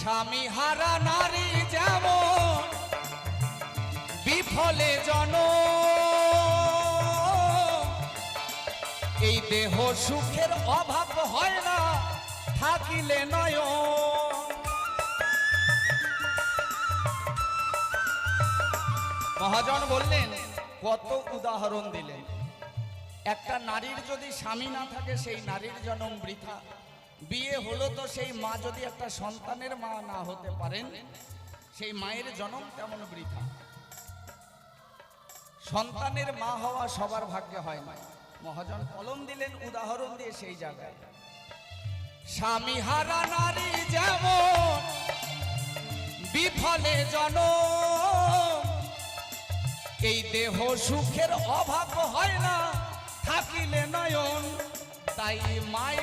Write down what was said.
স্বামী হারা নারী যেমন বিফলে জন। এই দেহ সুখের অভাব হয় না, থাকিলে নয় মহাজন বললেন, কত উদাহরণ দিলেন। একটা নারীর যদি স্বামী না থাকে, সেই নারীর জন্ম বৃথা। বিয়ে হলো তো সেই মা যদি একটা সন্তানের মা না হতে পারেন, সেই মায়ের জন্ম তেমন বৃথা। সন্তানের মা হওয়া সবার ভাগ্যে হয় না। মহাজন কলম দিলেন, উদাহরণ দিয়ে সেই জায়গায়। স্বামী হারা নারী যেমন বিফলে জন এই দেহ সুখের অভাব হয় না, থাকিলে নয়ন, তাই মায়ের